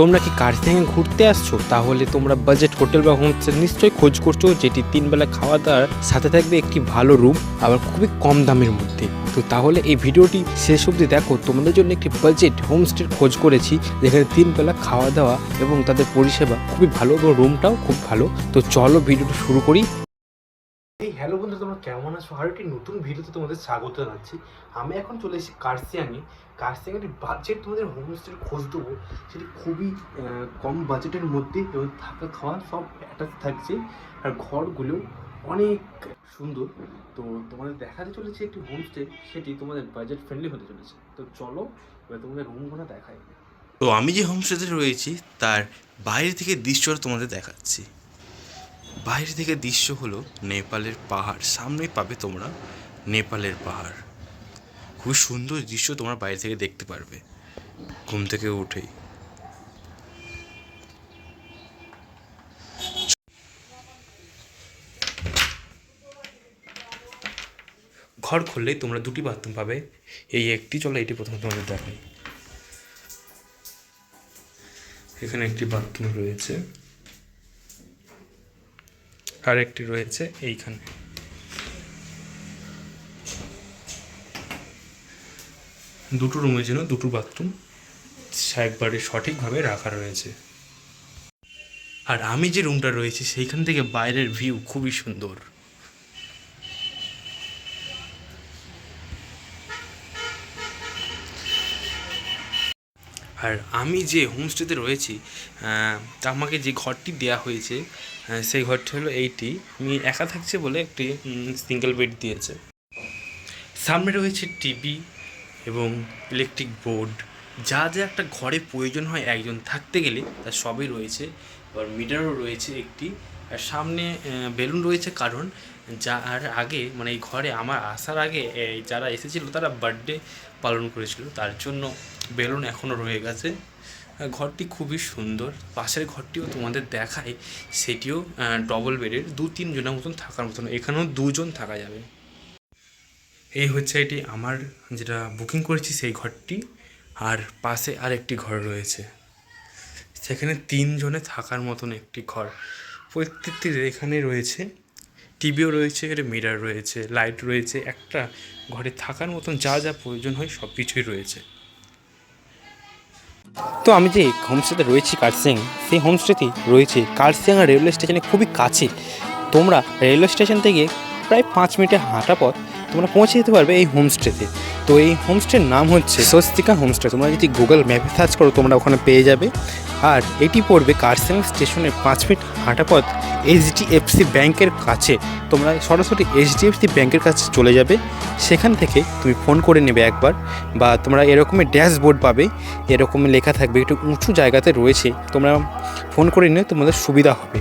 তোমরা কি কার্সিয়াংয়ে ঘুরতে আসছো? তাহলে তোমরা বাজেট হোটেল বা হোমস্টে নিশ্চয়ই খোঁজ করছ, যেটি তিনবেলা খাওয়া দাওয়ার সাথে থাকবে একটি ভালো রুম আবার খুবই কম দামের মধ্যে। তো তাহলে এই ভিডিওটি শেষ অবধি দেখো। তোমাদের জন্য একটি বাজেট হোমস্টের খোঁজ করেছি, যেখানে তিনবেলা খাওয়া দাওয়া এবং তাদের পরিষেবা খুবই ভালো এবং রুমটাও খুব ভালো। তো চলো ভিডিওটা শুরু করি। এই হ্যালো বন্ধু তোমরা কেমন আছো? আর একটি নতুন ভিডিওতে তোমাদের স্বাগত জানাচ্ছি। আমি এখন চলে এসেছি কার্সিয়াংয়ে কার্সিয়াংয়ের বাজেট তোমাদের হোমস্টের খোঁজ দেবো। সেটি খুবই কম বাজেটের মধ্যে এবং থাকা খাওয়া সব অ্যাটাচ থাকছে। আর ঘরগুলো অনেক সুন্দর। তো তোমাদের দেখাতে চলেছে একটি হোমস্টে সেটি তোমাদের বাজেট ফ্রেন্ডলি হতে চলেছে। তো চলো, এবার তোমাদের রুমগুলো দেখাই। তো আমি যে হোমস্টেতে রয়েছি, তার বাইরে থেকে দৃশ্যটা তোমাদের দেখাচ্ছি। বাইরে থেকে দৃশ্য হলো নেপালের পাহাড়। সামনেই পাবে তোমরা নেপালের পাহাড়। খুবই সুন্দর দৃশ্য তোমরা বাইরে থেকে দেখতে পারবে ঘুম থেকে উঠেই। ঘর খুললেই তোমরা দুটি বাথরুম পাবে। এই একটি, চলো এটি প্রথমে তোমাদের দেখাই। এখানে একটি বাথরুম রয়েছে। আর একটি রয়েছে এইখানে। দুটো রুমের জন্য দুটো বাথরুম একবারে সঠিকভাবে রাখা রয়েছে। আর আমি যে রুমটা রয়েছে, সেইখান থেকে বাইরের ভিউ খুবই সুন্দর। আর আমি যে হোমস্টেতে রয়েছি তা আমাকে যে ঘরটি দেয়া হয়েছে সেই ঘরটি হলো এইটি। আমি একা থাকছে বলে একটি সিঙ্গেল বেড দিয়েছে। সামনে রয়েছে টিভি এবং ইলেকট্রিক বোর্ড যা যা একটা ঘরে প্রয়োজন হয় একজন থাকতে গেলে তার সবই রয়েছে। এবার মিটারও রয়েছে একটি। আর সামনে বেলুন রয়েছে কারণ যার আগে মানে এই ঘরে আমার আসার আগে যারা এসেছিল, তারা বার্থডে পালন করেছিল। তার জন্য বেলুন এখনও রয়ে গেছে। ঘরটি খুবই সুন্দর। পাশের ঘরটিও তোমাদের দেখায় সেটিও ডবল বেডের দু তিনজনের মতন থাকার মতন। এখানেও দুজন থাকা যাবে। এই হচ্ছে এটি আমার যেটা বুকিং করেছি সেই ঘরটি। আর পাশে আর একটি ঘর রয়েছে। সেখানে তিনজনে থাকার মতন একটি ঘর। প্রত্যেকটি এখানে রয়েছে। টিভিও রয়েছে এর মিরার রয়েছে লাইট রয়েছে। একটা ঘরে থাকার মতন যা যা প্রয়োজন হয় সব কিছুই রয়েছে। তো আমি যে হোমস্টেতে রয়েছি কার্সিয়াং সেই হোমস্টেটি রয়েছে। কার্সিয়াং রেলওয়ে স্টেশনে খুবই কাছে তোমরা রেলওয়ে স্টেশন থেকে প্রায় পাঁচ মিনিটের হাঁটা পথ তোমরা পৌঁছে যেতে পারবে এই হোমস্টেতে। তো এই হোমস্টের নাম হচ্ছে স্বস্তিকা হোমস্টে তোমরা যদি গুগল ম্যাপে সার্চ করো, তোমরা ওখানে পেয়ে যাবে। আর এটি পড়বে কার্সিয়াং স্টেশনের পাঁচ মিনিট হাঁটা পথ এইচডিএফসি ব্যাংকের কাছে। তোমরা সরাসরি এইচডিএফসি ব্যাংকের কাছে চলে যাবে। সেখান থেকে তুমি ফোন করে নেবে একবার বা তোমরা এরকমই ড্যাশবোর্ড পাবে এরকম লেখা থাকবে। একটু উঁচু জায়গাতে রয়েছে। তোমরা ফোন করে নিলে তোমাদের সুবিধা হবে।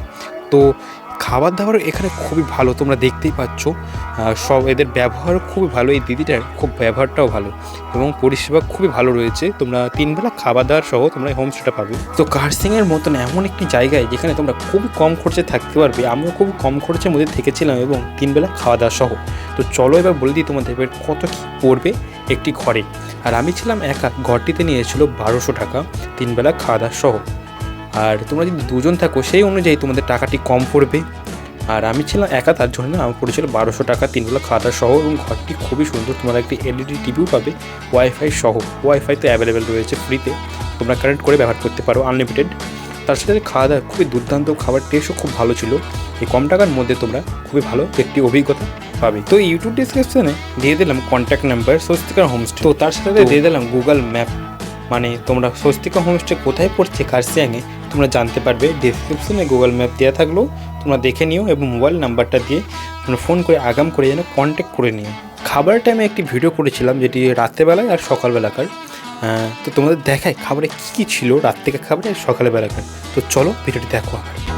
তো খাবার দাবার এখানে খুবই ভালো, তোমরা দেখতেই পাচ্ছ। সব এদের ব্যবহারও খুবই ভালো, এই দিদিটার খুব ব্যবহারটাও ভালো এবং পরিষেবা খুবই ভালো রয়েছে। তোমরা তিনবেলা খাবার দাবার সহ তোমরা হোমস্টেটা পাবে। তো কার্সিংয়ের মতন এমন একটি জায়গায় যেখানে তোমরা খুবই কম খরচে থাকতে পারবে, আমিও খুব কম খরচের মধ্যে থেকেছিলাম এবং তিনবেলা খাওয়া দাওয়া সহ। তো চলো এবার বলে দিই তোমাদের কত কী পড়বে একটি ঘরে। আর আমি ছিলাম একা, ঘরটিতে নিয়েছিল বারোশো টাকা তিনবেলা খাওয়া দাওয়া সহ। আর তোমরা যদি দুজন থাকো সেই অনুযায়ী তোমাদের টাকাটি কম পড়বে। আর আমি ছিলাম একা তার জন্য আমার পড়েছিল বারোশো টাকা তিনগুলো খাওয়া দাওয়া সহ এবং ঘরটি খুবই সুন্দর। তোমরা একটি এলইডি টিভিও পাবে ওয়াইফাই সহ। ওয়াইফাই তো অ্যাভেলেবেল রয়েছে ফ্রিতে তোমরা কানেক্ট করে ব্যবহার করতে পারো আনলিমিটেড তার সাথে খাওয়া দাওয়া খুবই দুর্দান্ত খাবার টেস্টও খুব ভালো ছিল। এই কম টাকার মধ্যে তোমরা খুবই ভালো একটি অভিজ্ঞতা পাবে। তো ইউটিউব ডিসক্রিপশনে দিয়ে দিলাম কন্ট্যাক্ট নাম্বার স্বস্তিকার হোমস্টে তো তার সাথে দিয়ে দিলাম গুগল ম্যাপ মানে তোমরা স্বস্তিকা হোমস্টে কোথায় পড়ছে কার্সিয়াংয়ে তোমরা জানতে পারবে ডিসক্রিপশনে গুগল ম্যাপ দেওয়া থাকলেও তোমরা দেখে নিও এবং মোবাইল নাম্বারটা দিয়ে তোমরা ফোন করে আগাম করে যেন কন্ট্যাক্ট করে নিও। খাবার টাইমে একটি ভিডিও করেছিলাম যেটি রাত্রেবেলায় আর সকালবেলাকার। তো তোমাদের দেখায় খাবারে কী কী ছিল রাত থেকে খাবারে আর সকালবেলাকার। তো চলো ভিডিওটি দেখো আবার।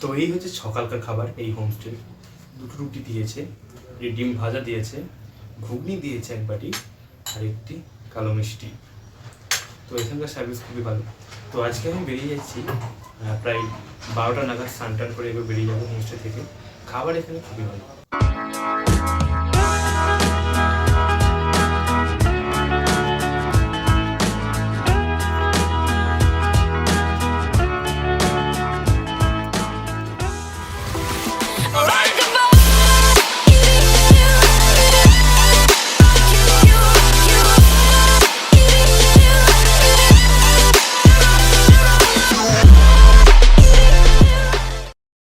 তো এই হচ্ছে সকালকার খাবার, এই হোমস্টে দুটো রুটি দিয়েছে ডিম ভাজা দিয়েছে, ঘুগনি দিয়েছে এক বাটি, আর একটি কালো মিষ্টি। তো এখানকার সার্ভিস খুবই ভালো। তো আজকে আমি বেরিয়ে যাচ্ছি প্রায় বারোটা নাগাদ স্নান টান করে এবার বেরিয়ে যাব হোমস্টে থেকে। খাবার এখানে খুবই ভালো।